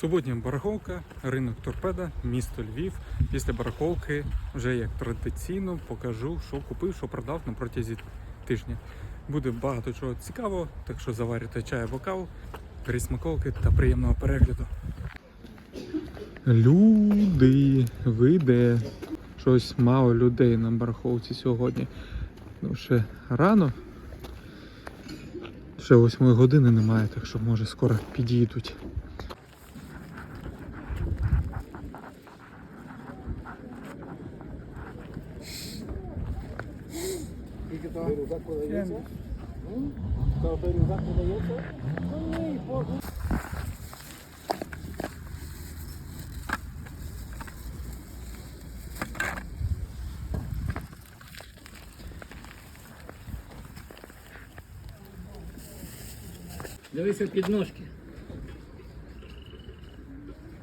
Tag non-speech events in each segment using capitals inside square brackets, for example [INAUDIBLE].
Суботня барахолка, ринок торпеда, місто Львів. Після барахолки вже як традиційно покажу, що купив, що продав на протязі тижня. Буде багато чого цікавого, так що заварюйте чай або каву, смаколки та приємного перегляду. Люди, ви де? Щось мало людей на барахолці сьогодні. Ну, ще рано. Ще восьмої години немає, так що може скоро підійдуть. Дивися під ножки.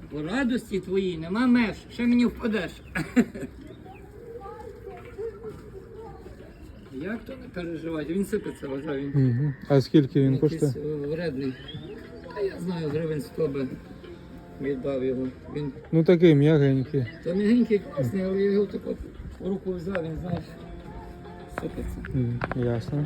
По радості твоїй нема меж, ще мені впадеш. [LAUGHS] Як то не переживати? Він сипеться, вважаю, він Угу. А скільки він якийсь коштує? е, вредний. Та я знаю, гривень 100 би віддав його. Він Ну такий м'ягенький. то м'ягенький класний, але я його так от в руку взяв, він знаєш, сипеться. М, Ясно.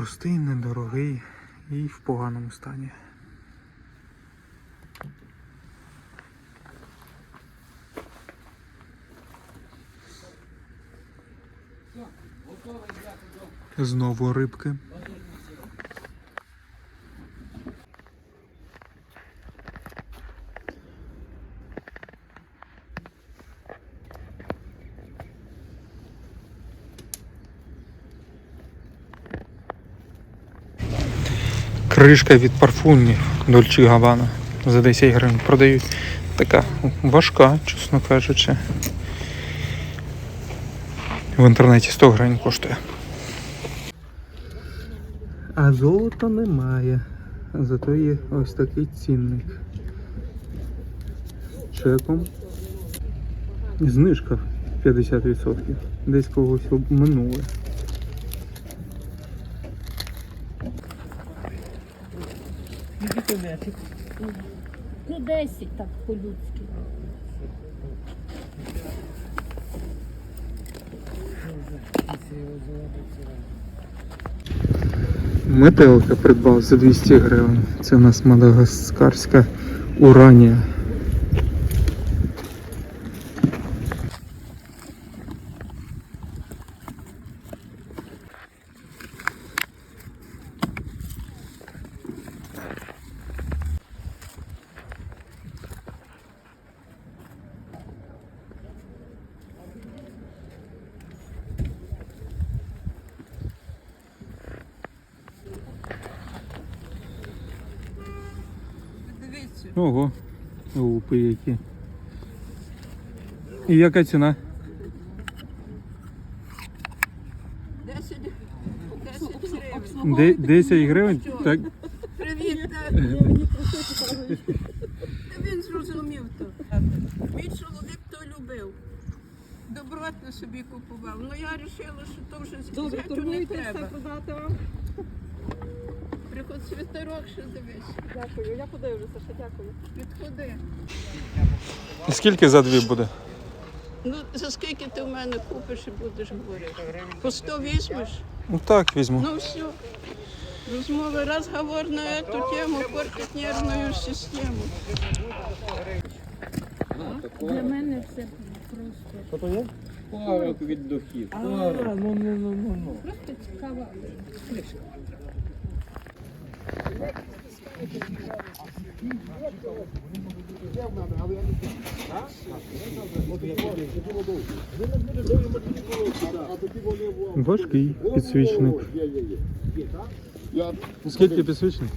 Простий, недорогий і в поганому стані. Знову рибки. Кришка від парфумів Дольче Габана за 10 гривень продають. Така важка, чесно кажучи. В інтернеті 100 гривень коштує. А золота немає. Зато є ось такий цінник. Чеком. Знижка 50%. Десь когось обминули. Ну, 10 так по-людськи. Метелика придбав за 200 гривень. Це у нас мадагаскарська уранія. І яка ціна? 10 гривень. 10 гривень? Так. Привіт, так. Він зрозумів то. Мій чоловік то любив. Добротно собі купував. Ну я вирішила, що то вже зятю не треба. продати вам. Приход світерок, що дивись. Дякую, я подивлюся, ще дякую. Підходи. Скільки за дві буде? Ну, за скільки ти в мене купиш і будеш говорити? По 100 візьмеш? Ну так, візьму. Ну все. Розмови, разговор на эту тему портить нервную систему. Для мене все просто, Що то є? Парок від духів. А, ну, ну, ну, ну, ну. просто цікава. Важкий підсвічник. Скільки підсвічник?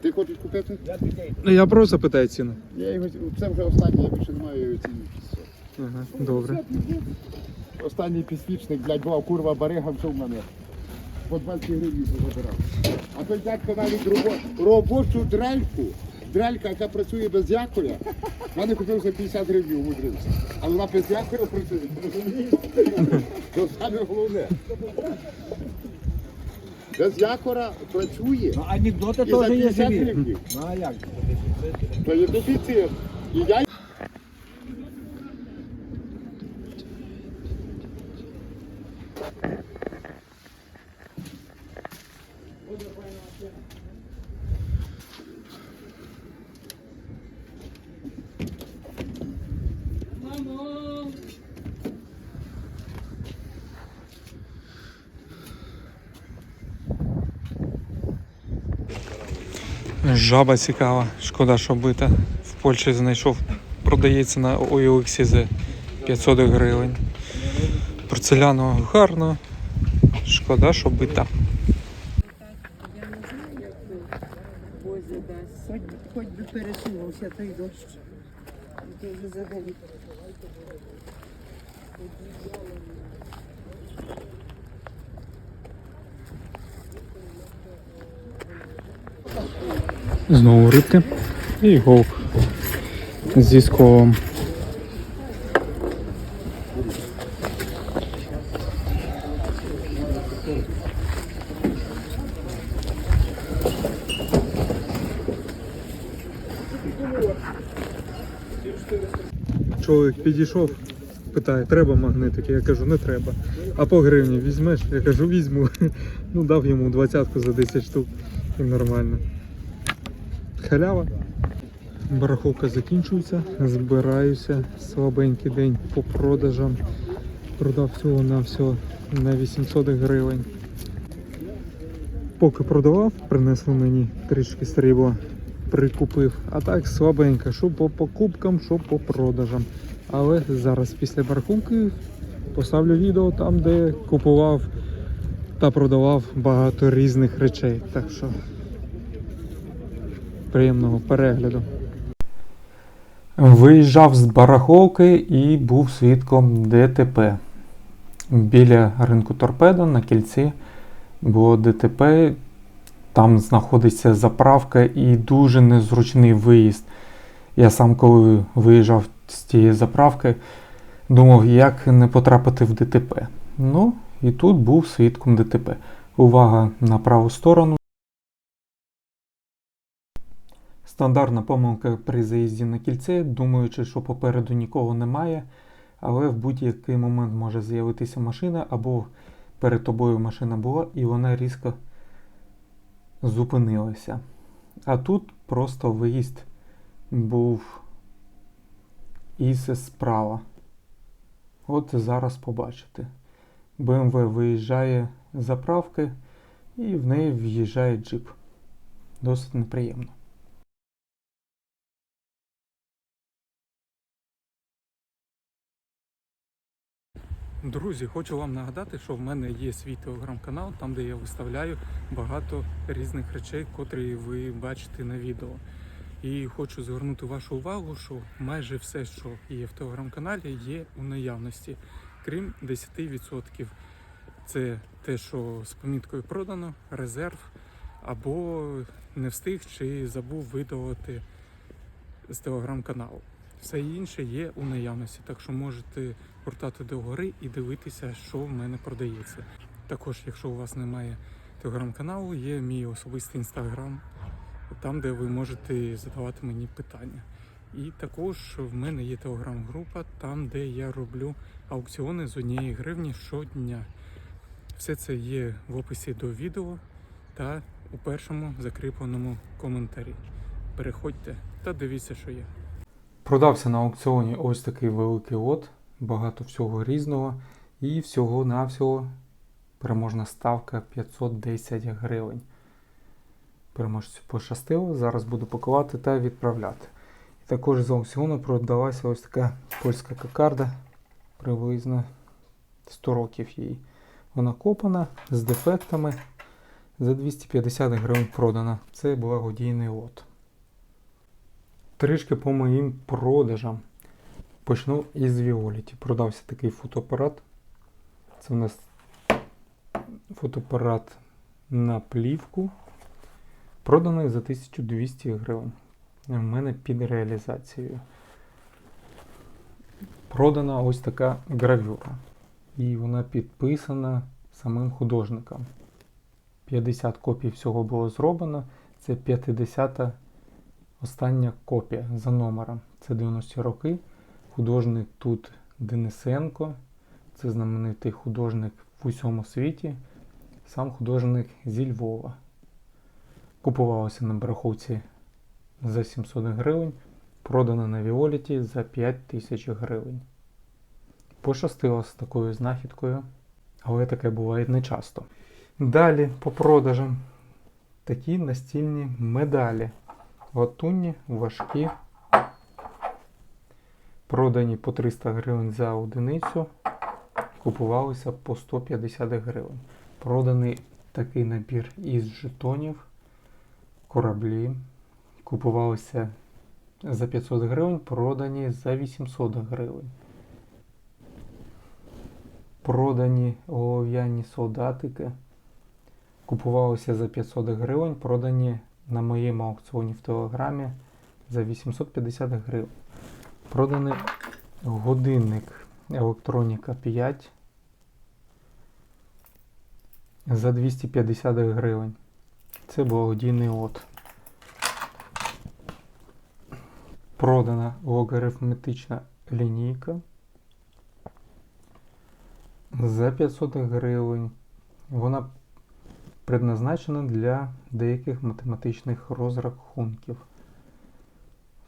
Ти хочеш купити? Ну, Я просто питаю ціну. Я його... Це вже останнє, я більше не маю ціни. Ага, добре. Останній підсвічник, блядь, була курва барига, що в мене. По 20 гривень забирав. А той дядько навіть робо- робочу дрельку, дрелька, яка працює без якоря, в мене купив за 50 гривень умудрився. Але вона без якоря працює? Це саме головне. Без якора працює. Ну, анекдоти І за теж є 50 живі. гривень. Ну а як? То є дефіцит. І я Жаба цікава, шкода, що бита. В Польщі знайшов, продається на OLX за 500 гривень. Порцеляно гарно. Шкода, що бита. Хоч, би пересунувся той дощ. Ти вже Знову рибки і голк зі сковом. Чоловік підійшов, питає, треба магнитики? Я кажу, не треба. А по гривні візьмеш? Я кажу, візьму. [LAUGHS] Ну дав йому двадцятку за 10 штук і нормально. Халява. Барахолка закінчується, збираюся. Слабенький день по продажам. Продав всього на всього на 800 гривень. Поки продавав, принесли мені трішки срібла, прикупив. А так слабенько, що по покупкам, що по продажам. Але зараз після барахунки поставлю відео там, де купував та продавав багато різних речей. Так що приємного перегляду. Виїжджав з барахолки і був свідком ДТП. Біля ринку торпедо на кільці було ДТП. Там знаходиться заправка і дуже незручний виїзд. Я сам, коли виїжджав з тієї заправки, думав, як не потрапити в ДТП. Ну, і тут був свідком ДТП. Увага на праву сторону. Стандартна помилка при заїзді на кільце, думаючи, що попереду нікого немає, але в будь-який момент може з'явитися машина, або перед тобою машина була, і вона різко зупинилася. А тут просто виїзд був із справа. От зараз побачите. БМВ виїжджає з заправки і в неї в'їжджає джип. Досить неприємно. Друзі, хочу вам нагадати, що в мене є свій телеграм-канал, там де я виставляю багато різних речей, котрі ви бачите на відео. І хочу звернути вашу увагу, що майже все, що є в телеграм-каналі, є у наявності, крім 10%. Це те, що з поміткою продано, резерв, або не встиг чи забув видалити з телеграм-каналу. Все інше є у наявності, так що можете гортати догори і дивитися, що в мене продається. Також, якщо у вас немає телеграм-каналу, є мій особистий інстаграм, там, де ви можете задавати мені питання. І також в мене є телеграм-група, там, де я роблю аукціони з однієї гривні щодня. Все це є в описі до відео та у першому закріпленому коментарі. Переходьте та дивіться, що є. Продався на аукціоні ось такий великий лот, багато всього різного. І всього-навсього переможна ставка 510 гривень. переможцю пощастило. Зараз буду пакувати та відправляти. І також з аукціону продалася ось така польська кокарда, приблизно 100 років їй. Вона копана з дефектами. За 250 гривень продана. Це благодійний лот. Трішки по моїм продажам. Почну із Віоліті. Продався такий фотоапарат. Це в нас фотоапарат на плівку. Проданий за 1200 гривень. У мене під реалізацією. Продана ось така гравюра. І вона підписана самим художником. 50 копій всього було зроблено. Це 50-та остання копія за номером. Це 90-ті роки. Художник тут Денисенко. Це знаменитий художник в усьому світі. Сам художник зі Львова. Купувалося на бараховці за 700 гривень. Продано на Віоліті за 5 тисяч гривень. Пощастило з такою знахідкою, але таке буває не часто. Далі по продажам такі настільні медалі. Латунні, важкі. Продані по 300 гривень за одиницю. Купувалися по 150 гривень. Проданий такий набір із жетонів, кораблі. Купувалися за 500 гривень, продані за 800 гривень. Продані олов'яні солдатики. Купувалися за 500 гривень, продані на моєму аукціоні в Телеграмі за 850 гривень. Проданий годинник Електроніка 5 за 250 гривень. Це благодійний лот. Продана логарифметична лінійка за 500 гривень. Вона предназначена для деяких математичних розрахунків.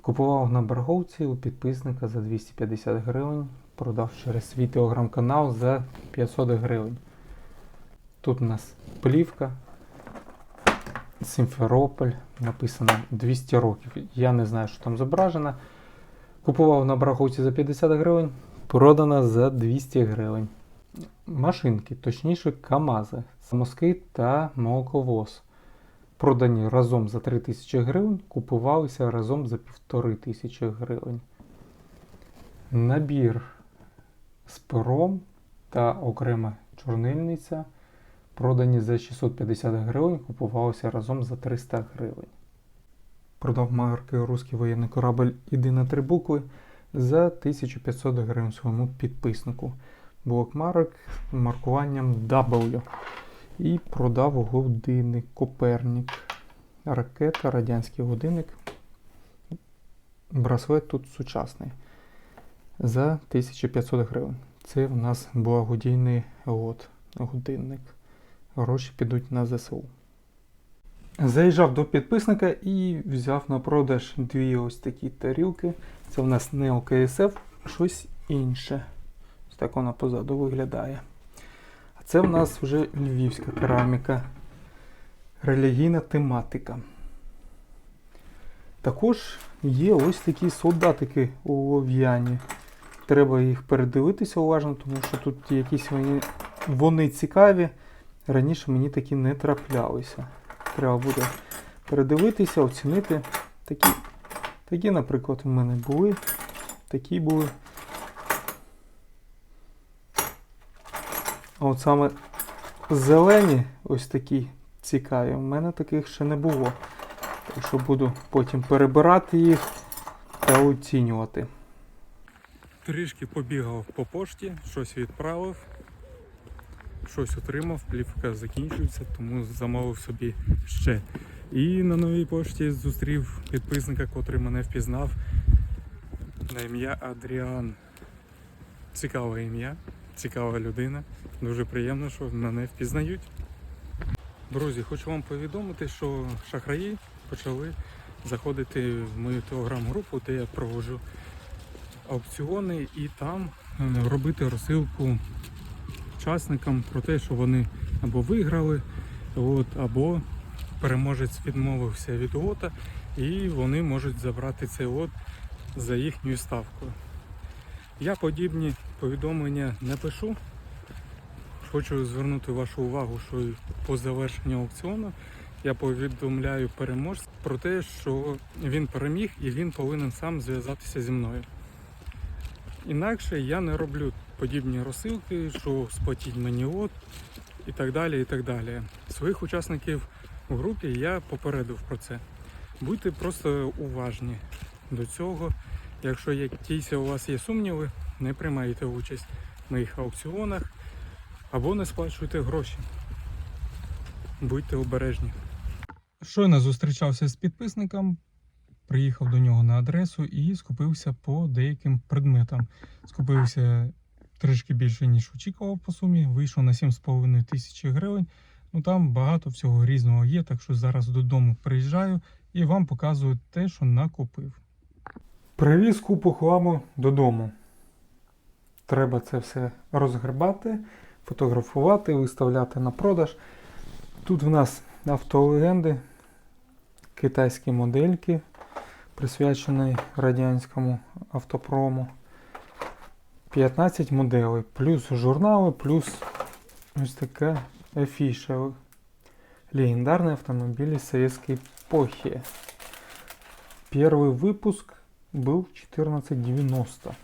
Купував на барговці у підписника за 250 гривень, продав через свій телеграм-канал за 500 гривень. Тут у нас плівка, Симферополь, написано 200 років. Я не знаю, що там зображено. Купував на бараховці за 50 гривень, продана за 200 гривень. Машинки, точніше КАМАЗи, самоскид та молоковоз. Продані разом за 3000 гривень, купувалися разом за 1500 гривень. Набір з пером та окрема чорнильниця продані за 650 гривень, купувалися разом за 300 гривень. Продав марки Руський воєнний корабль Іди на три букви за 1500 гривень своєму підписнику. Блок марок маркуванням W. І продав годинник Копернік. Ракета, радянський годинник. Браслет тут сучасний. За 1500 гривень. Це в нас благодійний лот, годинник. Гроші підуть на ЗСУ. Заїжджав до підписника і взяв на продаж дві ось такі тарілки. Це в нас не ОКСФ, щось інше. Ось так вона позаду виглядає. Це в нас вже львівська кераміка. Релігійна тематика. Також є ось такі солдатики у лов'яні. Треба їх передивитися уважно, тому що тут якісь вони, вони цікаві. Раніше мені такі не траплялися. Треба буде передивитися, оцінити. Такі, такі, наприклад, у мене були. Такі були. А от саме зелені, ось такі цікаві, у мене таких ще не було. Так що буду потім перебирати їх та оцінювати. Трішки побігав по пошті, щось відправив, щось отримав, плівка закінчується, тому замовив собі ще. І на новій пошті зустрів підписника, котрий мене впізнав на ім'я Адріан. Цікаве ім'я, цікава людина. Дуже приємно, що мене впізнають. Друзі, хочу вам повідомити, що шахраї почали заходити в мою телеграм-групу, де я проводжу аукціони, і там е, робити розсилку учасникам про те, що вони або виграли, от, або переможець відмовився від лота, і вони можуть забрати цей лот за їхньою ставкою. Я подібні повідомлення не пишу. Хочу звернути вашу увагу, що по завершенню аукціону я повідомляю переможця про те, що він переміг і він повинен сам зв'язатися зі мною. Інакше я не роблю подібні розсилки, що сплатіть мені лот і так далі. і так далі. Своїх учасників у групі я попередив про це. Будьте просто уважні до цього. Якщо якісь у вас є сумніви, не приймайте участь в моїх аукціонах або не сплачуйте гроші. Будьте обережні. Щойно зустрічався з підписником, приїхав до нього на адресу і скупився по деяким предметам. Скупився трішки більше, ніж очікував по сумі. Вийшов на 7,5 тисячі гривень. Ну там багато всього різного є, так що зараз додому приїжджаю і вам показую те, що накупив. Привіз купу хламу додому. Треба це все розгребати, фотографувати, виставляти на продаж. Тут в нас автолегенди, китайські модельки, присвячені радянському автопрому. 15 моделей, плюс журнали, плюс ось така афіша. Легендарные автомобили советской эпохи. Первый выпуск был в 1490.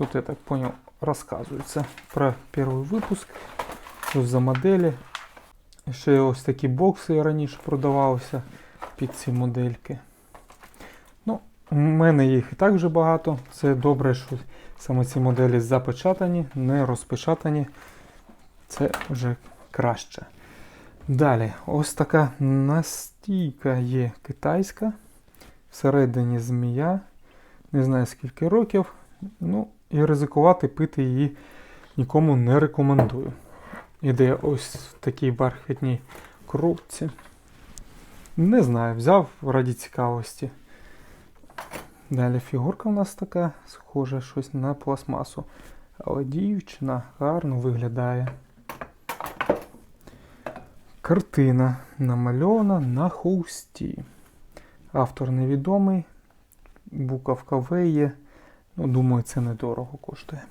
Тут, я так понял, рассказывается про первый выпуск. Що за моделі. Ще ось такі бокси раніше продавалися під ці модельки. Ну, у мене їх і так вже багато. Це добре, що саме ці моделі запечатані, не розпечатані. Це вже краще. Далі, ось така настійка є китайська. Всередині змія. Не знаю скільки років. Ну, і ризикувати пити її нікому не рекомендую. Іде ось в такій бархатній коробці. Не знаю, взяв раді цікавості. Далі фігурка у нас така, схожа щось на пластмасу. Але дівчина гарно виглядає. Картина намальована на холсті. Автор невідомий. Буковка В є. Ну, думаю, це недорого коштує.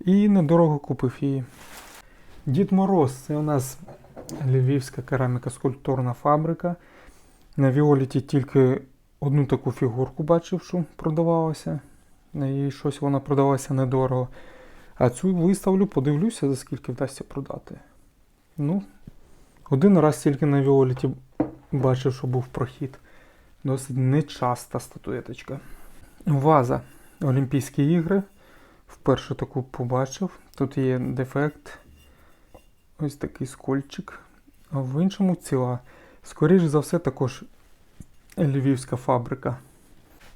І недорого купив її. Дід Мороз це у нас львівська кераміка скульптурна фабрика. На Віоліті тільки одну таку фігурку бачив, що продавалася. І щось вона продавалася недорого. А цю виставлю, подивлюся, за скільки вдасться продати. Ну, один раз тільки на Віоліті бачив, що був прохід. Досить нечаста статуеточка. Ваза. Олімпійські ігри. Вперше таку побачив. Тут є дефект. Ось такий скольчик. А в іншому ціла. Скоріше за все, також львівська фабрика.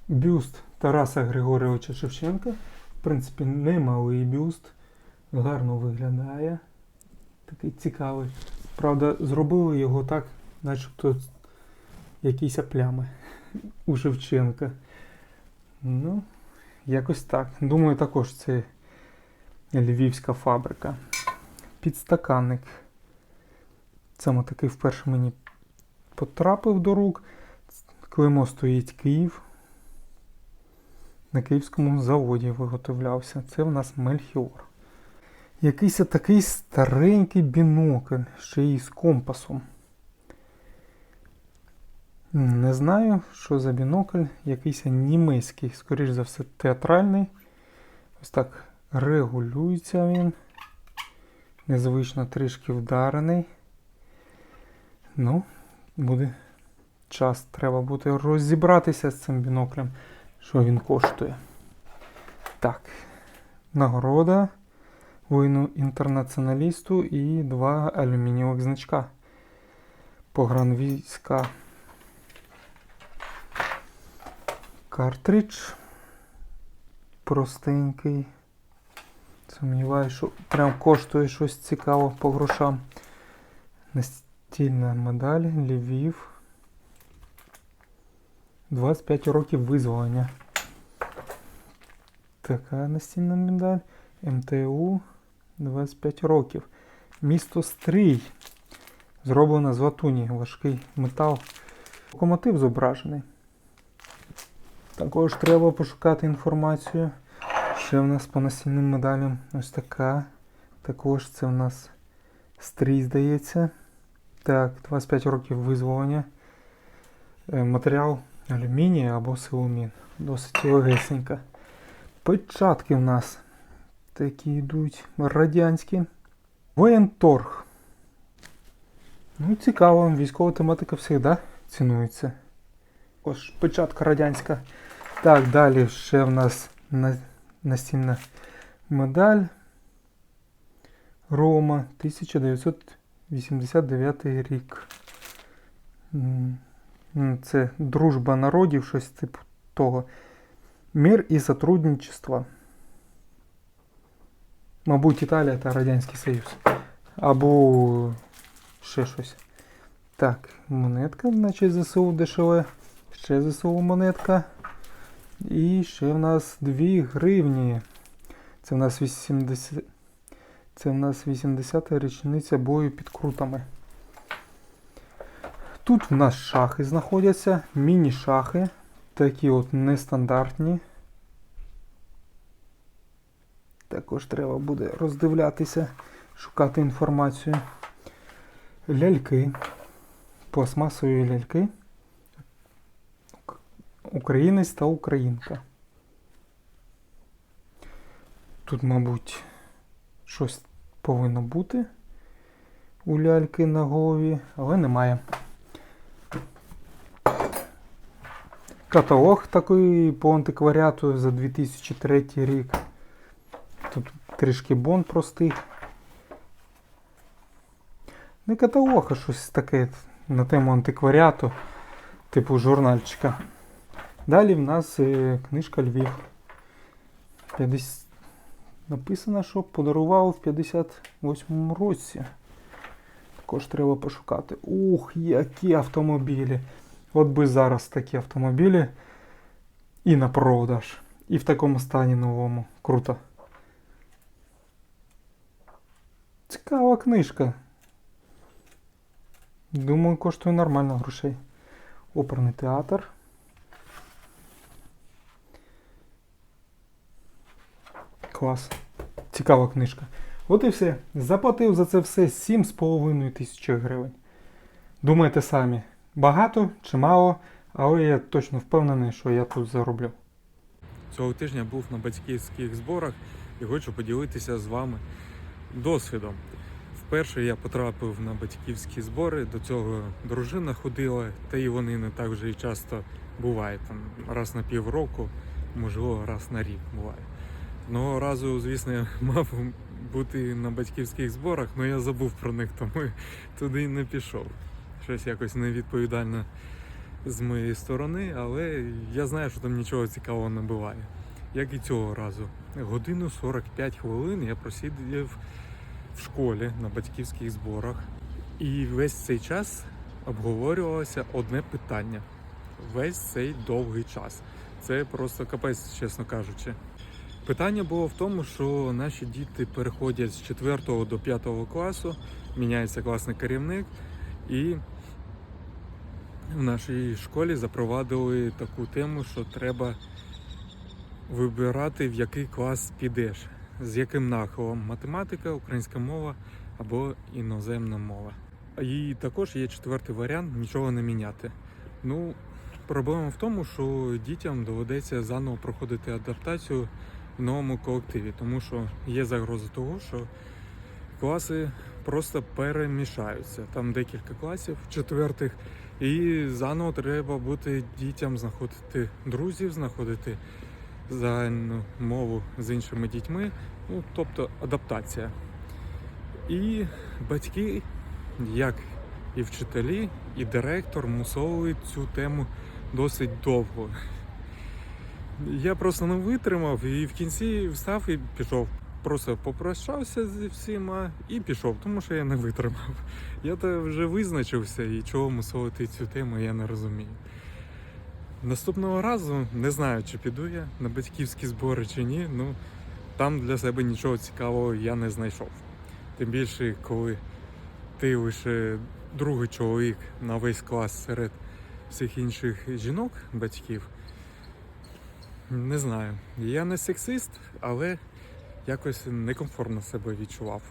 Бюст Тараса Григоровича Шевченка. В принципі, немалий бюст. Гарно виглядає. Такий цікавий. Правда, зробили його так, начебто якісь плями у Шевченка. Ну, якось так. Думаю, також це львівська фабрика. Підстаканник. Саме такий вперше мені потрапив до рук. Клеймо стоїть Київ. На київському заводі виготовлявся. Це в нас Мельхіор. Якийсь такий старенький бінокль, ще й з компасом. Не знаю, що за бінокль, якийсь німецький, скоріш за все, театральний. Ось так регулюється він. Незвично трішки вдарений. Ну, буде час. Треба буде розібратися з цим біноклем, що він коштує. Так, нагорода воїну інтернаціоналісту і два алюмінієвих значка. Погранвійська. Картридж. Простенький. Сумніваюся, що прям коштує щось цікаво по грошам. Настільна медаль, Львів. 25 років визволення. Така настільна медаль. МТУ 25 років. Місто Стрий. Зроблена з латуні, важкий метал. Локомотив зображений. Також треба пошукати інформацію. Ще в нас по настільним медалям ось така. Також це в нас стрій, здається. Так, 25 років визволення. Е, Матеріал алюміній або силумін. Досить легесенька. Печатки в нас такі йдуть радянські. Воєнторг. Ну, цікаво, військова тематика завжди цінується. Ось печатка радянська. Так, далі ще в нас настільна медаль. Рома, 1989 рік. М, Це дружба народів, щось типу того. Мир і сотрудничество. Мабуть, Італія та Радянський Союз. Або ще щось. Так, монетка, значить ЗСУ дешеве. Ще ЗСУ монетка. І ще в нас 2 гривні. Це в нас 80. Це в нас 80-та річниця бою під крутами. Тут в нас шахи знаходяться, міні-шахи. Такі от нестандартні. Також треба буде роздивлятися, шукати інформацію. Ляльки. Пластмасові ляльки. Ук- Українець та українка. Тут, мабуть, щось повинно бути у ляльки на голові, але немає. Каталог такий по антикваріату за 2003 рік. Тут трішки бон простий. Не каталог, а щось таке на тему антикваріату, типу журнальчика. Далі в нас е, книжка Львів. 50... Написано, що подарував в 58-му році. Також треба пошукати. Ух, які автомобілі! От би зараз такі автомобілі і на продаж. І в такому стані новому. Круто. Цікава книжка. Думаю, коштує нормально грошей. Оперний театр. Клас. Цікава книжка. От і все. Заплатив за це все 7,5 тисячі гривень. Думайте самі, багато чи мало, але я точно впевнений, що я тут зароблю. Цього тижня був на батьківських зборах і хочу поділитися з вами досвідом. Вперше я потрапив на батьківські збори, до цього дружина ходила, та і вони не так вже і часто бувають. Там раз на півроку, можливо, раз на рік буває. Одного разу, звісно, я [LAUGHS] мав бути на батьківських зборах, але я забув про них, тому [LAUGHS] туди не пішов. Щось якось невідповідально з моєї сторони, але я знаю, що там нічого цікавого не буває. Як і цього разу. Годину 45 хвилин я просидів в школі на батьківських зборах. І весь цей час обговорювалося одне питання. Весь цей довгий час. Це просто капець, чесно кажучи. Питання було в тому, що наші діти переходять з 4 до 5 класу, міняється класний керівник, і в нашій школі запровадили таку тему, що треба вибирати, в який клас підеш, з яким нахилом математика, українська мова або іноземна мова. І також є четвертий варіант нічого не міняти. Ну, проблема в тому, що дітям доведеться заново проходити адаптацію новому колективі, тому що є загроза того, що класи просто перемішаються. Там декілька класів четвертих, і заново треба бути дітям знаходити друзів, знаходити загальну мову з іншими дітьми, ну тобто адаптація. І батьки, як і вчителі, і директор мусовували цю тему досить довго. Я просто не витримав і в кінці встав і пішов. Просто попрощався зі всіма і пішов, тому що я не витримав. Я то вже визначився і чого мусовити цю тему, я не розумію. Наступного разу не знаю, чи піду я на батьківські збори чи ні. Ну там для себе нічого цікавого я не знайшов. Тим більше, коли ти лише другий чоловік на весь клас серед всіх інших жінок, батьків. Не знаю. Я не сексист, але якось некомфортно себе відчував.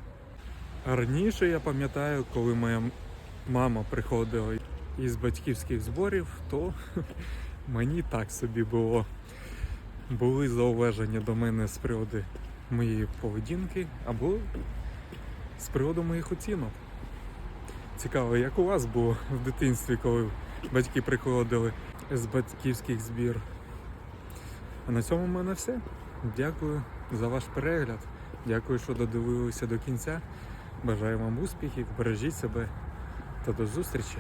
Раніше я пам'ятаю, коли моя мама приходила із батьківських зборів, то [LAUGHS] мені так собі було. Були зауваження до мене з приводу моєї поведінки або з приводу моїх оцінок. Цікаво, як у вас було в дитинстві, коли батьки приходили з батьківських збір. А на цьому в мене все. Дякую за ваш перегляд. Дякую, що додивилися до кінця. Бажаю вам успіхів, бережіть себе та до зустрічі!